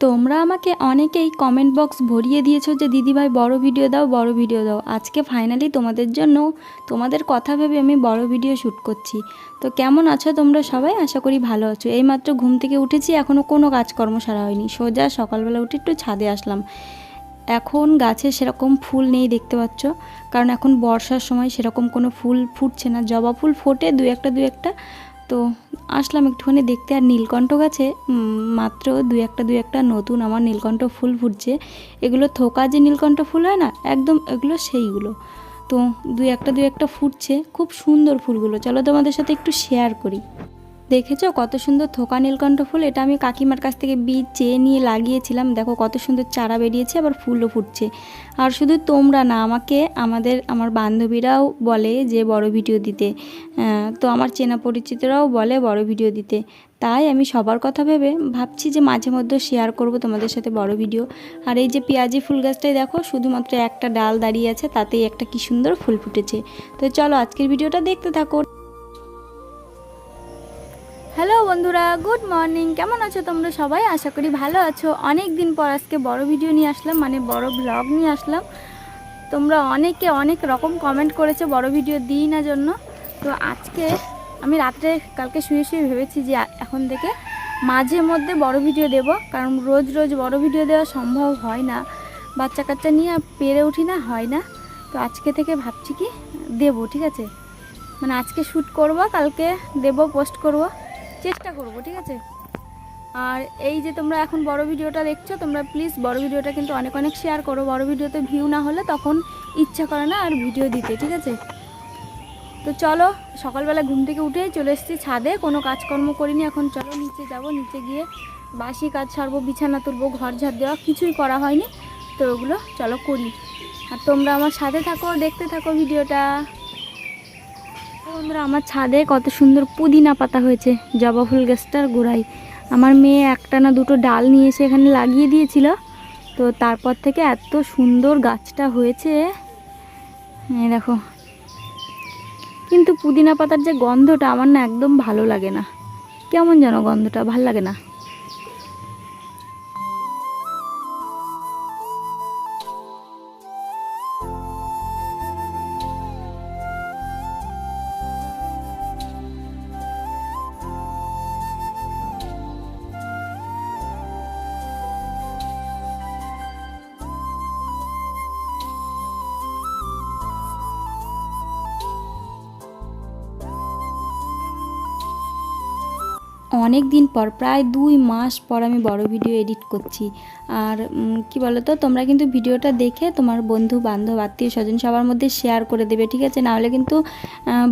তোমরা আমাকে অনেকেই কমেন্ট বক্স ভরিয়ে দিয়েছ যে, দিদিভাই, বড় ভিডিও দাও, বড় ভিডিও দাও। আজকে ফাইনালি তোমাদের জন্য তোমাদের কথা ভেবে আমি বড় ভিডিও শ্যুট করছি। তো কেমন আছো তোমরা সবাই? আশা করি ভালো আছো। এইমাত্র ঘুম থেকে উঠেছি এখনও কোনো কাজকর্ম সারা হয়নি। সোজা সকালবেলা উঠে একটু ছাদে আসলাম। এখন গাছে সেরকম ফুল নেই দেখতে পাচ্ছ। কারণ এখন বর্ষার সময় সেরকম কোনো ফুল ফুটছে না। জবা ফুল ফোটে দু একটা দু একটা। তো আসলাম একটুখানি দেখতে আর নীলকণ্ঠ গাছে। মাত্র দু একটা দু একটা নতুন আমার নীলকণ্ঠ ফুল ফুটছে। এগুলো থোকা যে নীলকণ্ঠ ফুল হয় না, একদম এগুলো সেইগুলো। তো দু একটা দু একটা ফুটছে, খুব সুন্দর ফুলগুলো। চলো তোমাদের সাথে একটু শেয়ার করি। দেখেছ? কত সুন্দর থোকা নীলকণ্ঠ ফুল। এটা আমি কাকিমার কাছ থেকে বীজ চেয়ে নিয়ে লাগিয়েছিলাম। দেখো কত সুন্দর চারা বেরিয়েছে, আবার ফুলও ফুটছে। আর শুধু তোমরা না, আমাকে, আমাদের, আমার বান্ধবীরাও বলে যে বড় ভিডিও দিতে। তো আমার চেনা পরিচিতরাও বলে বড় ভিডিও দিতে। তাই আমি সবার কথা ভেবে ভাবছি যে মাঝে মধ্যে শেয়ার করব তোমাদের সাথে বড় ভিডিও। আর এই যে পেঁয়াজি ফুল গাছটাই দেখো, শুধুমাত্র একটা ডাল দাঁড়িয়ে আছে, তাতেই একটা কি সুন্দর ফুল ফুটেছে। তো চলো আজকের ভিডিওটা দেখতে থাকো। হ্যালো বন্ধুরা, গুড মর্নিং। কেমন আছো তোমরা সবাই? আশা করি ভালো আছো। অনেক দিন পর আজকে বড় ভিডিও নিয়ে আসলাম মানে বড় ব্লগ নিয়ে আসলাম। তোমরা অনেকে অনেক রকম কমেন্ট করেছ বড় ভিডিও দিই না জন্য। তো আজকে আমি রাত্রে, কালকে শুয়ে শুয়ে ভেবেছি যে এখন থেকে মাঝে মধ্যে বড় ভিডিও দেব। কারণ রোজ রোজ বড় ভিডিও দেওয়া সম্ভব হয় না। বাচ্চা কাচ্চা নিয়ে পেরে উঠি না, হয় না। তো আজকে থেকে ভাবছি কি, দেবো, ঠিক আছে? মানে আজকে শ্যুট করব, কালকে দেব পোস্ট করব। চেষ্টা করব, ঠিক আছে? আর এই যে তোমরা এখন বড় ভিডিওটা দেখছ, তোমরা প্লিজ বড় ভিডিওটা কিন্তু অনেক অনেক শেয়ার করো। বড় ভিডিওতে ভিউ না হলে তখন ইচ্ছা করে না আর ভিডিও দিতে, ঠিক আছে? তো চলো, সকালবেলা ঘুম থেকে উঠে চলে এসেছি ছাদে। কোনো কাজকর্ম করিনি, এখন চলো নিচে যাব। নিচে গিয়ে বাসি কাজ সারবো, বিছানা তুলবো, ঘর ঝাড় দেওয়া, কিছুই করা হয়নি। তো ওগুলো চলো করি। আর তোমরা আমার সাথে থাকো, দেখতে থাকো ভিডিওটা। বন্ধুরা, আমার ছাদে কত সুন্দর পুদিনা পাতা হয়েছে। জবা ফুল, গাছটার গোড়ায়। আমার মেয়ে একটা না দুটো ডাল নিয়ে এসে এখানে লাগিয়ে দিয়েছিল। তো তারপর থেকে এত সুন্দর গাছটা হয়েছে। দেখো। কিন্তু পুদিনা পাতার যে গন্ধটা আমার না একদম ভালো লাগে না। কেমন যেন গন্ধটা, ভালো লাগে না। অনেক দিন পর, প্রায় দুই মাস পর আমি বড় ভিডিও এডিট করছি। আর কি বলো তো তোমরা কিন্তু ভিডিওটা দেখে তোমার বন্ধু, বান্ধব, আত্মীয় স্বজন সবার মধ্যে শেয়ার করে দেবে, ঠিক আছে? নাহলে কিন্তু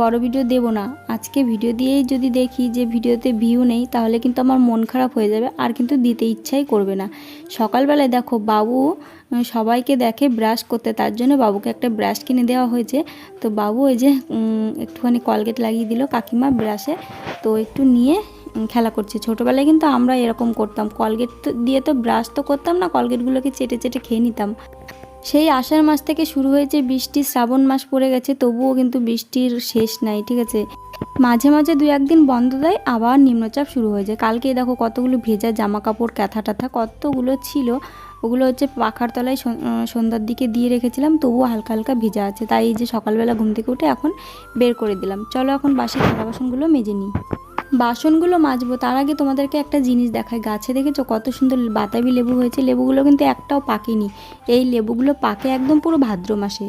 বড় ভিডিও দেবো না। আজকে ভিডিও দিয়েই যদি দেখি যে ভিডিওতে ভিউ নেই, তাহলে কিন্তু আমার মন খারাপ হয়ে যাবে, আর কিন্তু দিতে ইচ্ছাই করবে না। সকালবেলায় দেখো, বাবু সবাইকে দেখে ব্রাশ করতে, তার জন্য বাবুকে একটা ব্রাশ কিনে দেওয়া হয়েছে। তো বাবু ওই যে একটুখানি কলগেট লাগিয়ে দিল কাকিমা ব্রাশে তো একটু নিয়ে খেলা করছে। ছোটোবেলায় কিন্তু আমরা এরকম করতাম। কলগেট দিয়ে তো ব্রাশ তো করতাম না কলগেটগুলোকে চেটে চেটে খেয়ে নিতাম। সেই আষাঢ় মাস থেকে শুরু হয়েছে বৃষ্টি, শ্রাবণ মাস পড়ে গেছে, তবুও কিন্তু বৃষ্টির শেষ নাই, ঠিক আছে? মাঝে মাঝে দু একদিন বন্ধ দেয়, আবার নিম্নচাপ শুরু হয়ে যায়। কালকে দেখো কতগুলো ভেজা জামা কাপড় ক্যাথা টাথা কতগুলো ছিল। ওগুলো হচ্ছে পাখার তলায় সন্ধ্যার দিকে দিয়ে রেখেছিলাম, তবুও হালকা হালকা ভেজা আছে। তাই এই যে সকালবেলা ঘুম থেকে উঠে এখন বের করে দিলাম। চলো এখন বাসি থালা বাসনগুলো মেজে নিই। বাসনগুলো মাজবো, তার আগে তোমাদেরকে একটা জিনিস দেখায় গাছে দেখেছ কত সুন্দর বাতাবি লেবু হয়েছে? লেবুগুলো কিন্তু একটাও পাকেনি। এই লেবুগুলো পাকে একদম পুরো ভাদ্র মাসে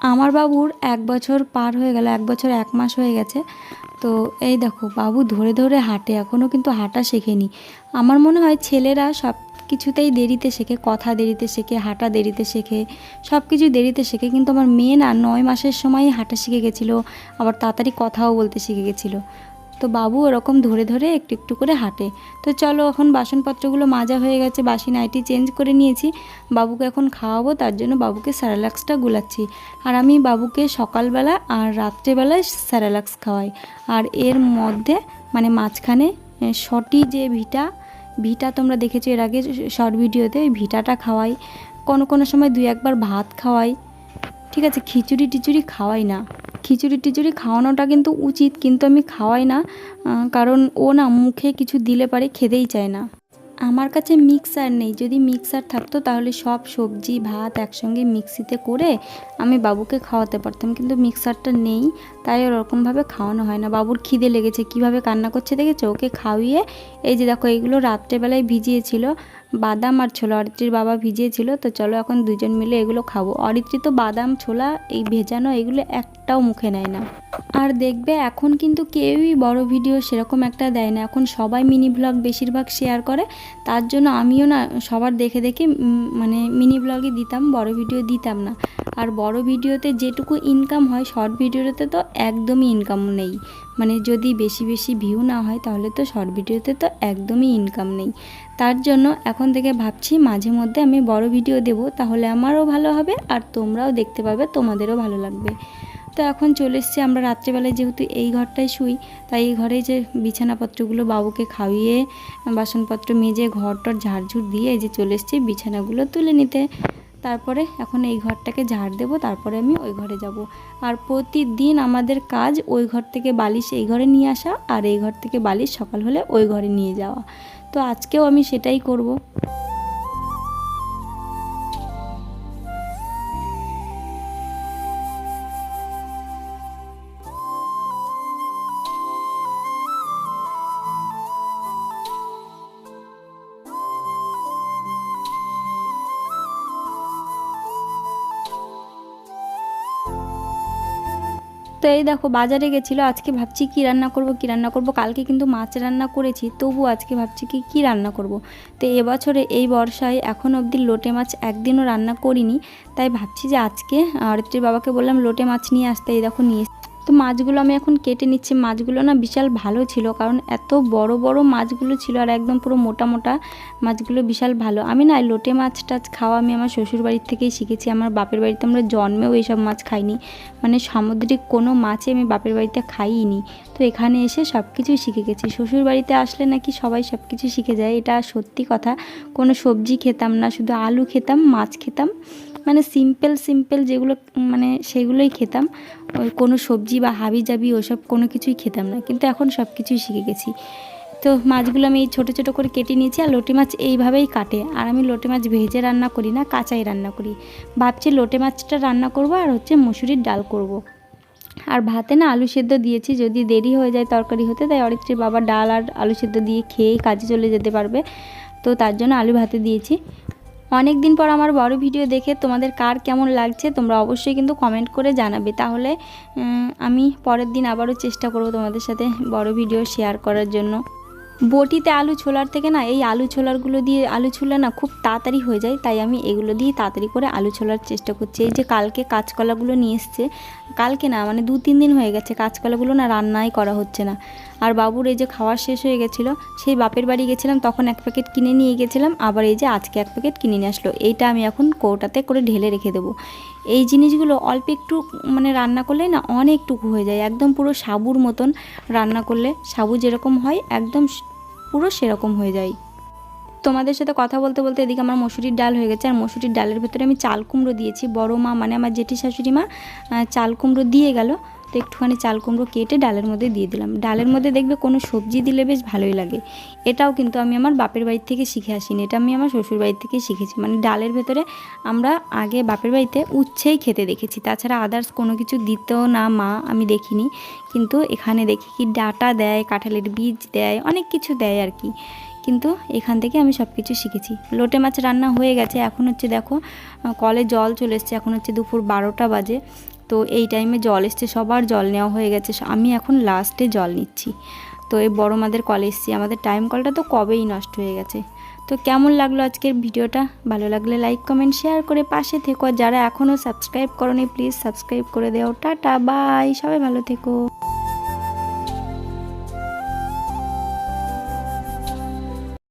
আমার বাবুর এক বছর পার হয়ে গেল, এক বছর এক মাস হয়ে গেছে। তো এই দেখো, বাবু ধরে ধরে হাঁটে এখনও কিন্তু হাঁটা শেখেনি। আমার মনে হয় ছেলেরা সব কিছুতেই দেরিতে শেখে, কথা দেরিতে শেখে, হাঁটা দেরিতে শেখে, সব কিছু দেরিতে শেখে, কিন্তু আমার মেয়ে না, নয় মাসের সময়ই হাঁটা শিখে গেছিল, আবার তাড়াতাড়ি কথাও বলতে শিখে গেছিল। তো বাবু ওরকম ধরে ধরে একটু একটু করে হাঁটে। তো চলো এখন বাসনপত্রগুলো মাজা হয়ে গেছে, বাসি নাইটি চেঞ্জ করে নিয়েছি। বাবুকে এখন খাওয়াবো, তার জন্য বাবুকে স্যারালাক্সটা গুলাচ্ছি। আর আমি বাবুকে সকালবেলা আর রাত্রেবেলায় স্যারালাক্স খাওয়াই। আর এর মধ্যে মানে মাঝখানে শটি যে ভিটা ভিটা তোমরা দেখেছ এর আগে শর্ট ভিডিওতে ওই ভিটাটা খাওয়াই। কোনো কোনো সময় দুই একবার ভাত খাওয়াই। ঠিক আছে, খিচুড়ি টিচুড়ি খাওয়াই না। খিচুড়ি টিচুড়ি খাওয়ানোটা কিন্তু উচিত, কিন্তু আমি খাওয়াই না কারণ ও না মুখে কিছু দিলে পারে খেতেই চায় না। আমার কাছে মিক্সার নেই, যদি মিক্সার থাকতো তাহলে সব সবজি, ভাত একসঙ্গে মিক্সিতে করে আমি বাবুকে খাওয়াতে পারতাম, কিন্তু মিক্সারটা নেই, তাই ওরকমভাবে খাওয়ানো হয় না। বাবুর খিদে লেগেছে, কীভাবে কান্না করছে দেখেছ? ওকে খাওয়িয়ে, এই যে দেখো এইগুলো রাত্রেবেলায় ভিজিয়েছিল বাদাম আর ছোলা। অরিত্রীর বাবা ভিজিয়েছিল, তো চলো এখন দুজন মিলে এগুলো খাব। অরিত্রি তো বাদাম, ছোলা, এই ভেজানো এগুলো একটাও মুখে নেয় না। আর দেখবে, এখন কিন্তু কেউই বড় ভিডিও সেরকম একটা দেয় না। এখন সবাই মিনি ব্লগ বেশিরভাগ শেয়ার করে। তার জন্য আমিও না সবার দেখে দেখে মানে মিনি ব্লগই দিতাম, বড় ভিডিও দিতাম না। আর বড় ভিডিওতে যেটুকু ইনকাম হয় শর্ট ভিডিওতে তো একদমই ইনকাম নেই। মানে যদি বেশি বেশি ভিউ না হয়, তাহলে তো শর্ট ভিডিওতে তো একদমই ইনকাম নেই। তার জন্য এখন থেকে ভাবছি, মাঝে মধ্যে আমি বড় ভিডিও দেব, তাহলে আমারও ভালো হবে আর তোমরাও দেখতে পাবে, তোমাদেরও ভালো লাগবে। তো এখন চলে এসছি আমরা রাত্রেবেলায়, যেহেতু এই ঘরটায় শুই, তাই এই ঘরে যে বিছানাপত্রগুলো বাবুকে খাইয়ে, বাসনপত্র মেজে, ঘরটর ঝাড়ঝুড় দিয়ে এই যে চলে এসছি বিছানাগুলো তুলে নিতে। তারপরে এখন এই ঘরটাকে ঝাড় দেব, তারপরে আমি ওই ঘরে যাব। আর প্রতিদিন আমাদের কাজ ওই ঘর থেকে বালিশ এই ঘরে নিয়ে আসা আর এই ঘর থেকে বালিশ সকাল হলে ওই ঘরে নিয়ে যাওয়া। তো আজকেও আমি সেটাই করব। তো এই দেখো, বাজারে গেছিল, আজকে ভাবছি কি রান্না করব, কি রান্না করব। কালকে কিন্তু মাছ রান্না করেছি তবু আজকে ভাবছি কি কি রান্না করব। তো এবছরে এই বর্ষায় এখন অবধি লোটে মাছ একদিনও রান্না করিনি। তাই ভাবছি যে আজকে আরত্রীর বাবাকে বললাম, লোটে মাছ নিয়ে আসতে। এই দেখো, নিয়ে। তো মাছগুলো আমি এখন কেটে নিচ্ছি। মাছগুলো না বিশাল ভালো ছিল কারণ এত বড় বড় মাছগুলো ছিল আর একদম পুরো মোটা মোটা মাছগুলো বিশাল ভালো। আমি না লোটে মাছ টাছ খাওয়া আমি আমার শ্বশুর বাড়ির থেকেই শিখেছি। আমার বাপের বাড়িতে আমরা জন্মেও এইসব মাছ খাইনি। মানে সামুদ্রিক কোনো মাছই আমি বাপের বাড়িতে খাইনি তো এখানে এসে সব কিছুই শিখে গেছি। শ্বশুর বাড়িতে আসলে নাকি সবাই সব কিছু শিখে যায়, এটা সত্যি কথা। কোনো সবজি খেতাম না, শুধু আলু খেতাম, মাছ খেতাম। মানে সিম্পল সিম্পল যেগুলো মানে সেগুলোই খেতাম। ওই কোনো সবজি বা হাবি জাবি ওসব কোনো কিছুই খেতাম না। কিন্তু এখন সব কিছুই শিখে গেছি। তো মাছগুলো আমি এই ছোটো ছোটো করে কেটে নিয়েছি আর লোটে মাছ এইভাবেই কাটে। আর আমি লোটে মাছ ভেজে রান্না করি না, কাঁচাই রান্না করি। ভাবছি লোটে মাছটা রান্না করব আর হচ্ছে মুসুরির ডাল করব। আর ভাতে না আলু সেদ্ধ দিয়েছি, যদি দেরি হয়ে যায় তরকারি হতে, তাই অরিত্রীর বাবা ডাল আর আলু সেদ্ধ দিয়ে খেয়েই কাজে চলে যেতে পারবে। তো তার জন্য আলু ভাতে দিয়েছি। অনেক দিন পর আমার বড় ভিডিও দেখে তোমাদের কার কেমন লাগছে, তোমরা অবশ্যই কিন্তু কমেন্ট করে জানাবে। তাহলে আমি পরের দিন আবারও চেষ্টা করব তোমাদের সাথে বড় ভিডিও শেয়ার করার জন্য। বটিতে আলু ছোলার থেকে না, এই আলু ছোলারগুলো দিয়ে আলু ছোলা না খুব তাড়াতাড়ি হয়ে যায়, তাই আমি এগুলো দিয়ে তাড়াতাড়ি করে আলু ছোলার চেষ্টা করছি। এই যে কালকে কাঁচকলাগুলো নিয়ে এসছে, কালকে না মানে দু তিন দিন হয়ে গেছে কাঁচকলাগুলো না রান্নাই করা হচ্ছে না। আর বাবুর এই যে খাওয়া শেষ হয়ে গেছিল, সেই বাপের বাড়ি গেছিলাম, তখন এক প্যাকেট কিনে নিয়ে গেছিলাম, আবার এই যে আজকে এক প্যাকেট কিনে নিয়ে আসলো, এইটা আমি এখন কৌটাতে করে ঢেলে রেখে দেবো। এই জিনিসগুলো অল্প একটু মানে রান্না করলে না অনেকটুকু হয়ে যায়, একদম পুরো সাবুর মতন রান্না করলে সাবু যেরকম হয়, একদম পুরো সেরকম হয়ে যায়। তোমাদের সাথে কথা বলতে বলতে এদিকে আমার মসুরির ডাল হয়ে গেছে, আর মসুরির ডালের ভেতরে আমি চাল কুমড়ো দিয়েছি। বড়ো মা মানে আমার জেঠি শাশুড়ি মা চাল কুমড়ো দিয়ে গেল। তো একটুখানি চাল কুমড়ো কেটে ডালের মধ্যে দিয়ে দিলাম। ডালের মধ্যে দেখবে কোনো সবজি দিলে বেশ ভালোই লাগে। এটাও কিন্তু আমি আমার বাপের বাড়ি থেকে শিখে আসিনি। এটা আমি আমার শ্বশুর বাড়ি থেকে শিখেছি। মানে ডালের ভেতরে আমরা আগে বাপের বাড়িতে উচ্ছেই খেতে দেখেছি। তাছাড়া আদার্স কোনো কিছু দিতেও না, মা আমি দেখিনি। কিন্তু এখানে দেখি কি ডাটা দেয়, কাঁঠালের বীজ দেয়, অনেক কিছু দেয় আর কি। কিন্তু এখান থেকে আমি সব কিছু শিখেছি। লোটে মাছ রান্না হয়ে গেছে। এখন হচ্ছে দেখো কলে জল চলে এসছে। এখন হচ্ছে দুপুর বারোটা বাজে। তো এই টাইমে জল এসছে, সবার জল নেওয়া হয়ে গেছে, আমি এখন লাস্টে জল নিচ্ছি। তো এই বড় মাদের কল এসছি, আমাদের টাইম কলটা তো কবেই নষ্ট হয়ে গেছে। তো কেমন লাগল আজকের ভিডিওটা? ভালো লাগলে লাইক কমেন্ট শেয়ার করে পাশে থেকো। যারা এখনও সাবস্ক্রাইব করো প্লিজ সাবস্ক্রাইব করে দেও। টাটা বাই সবাই ভালো থেকো।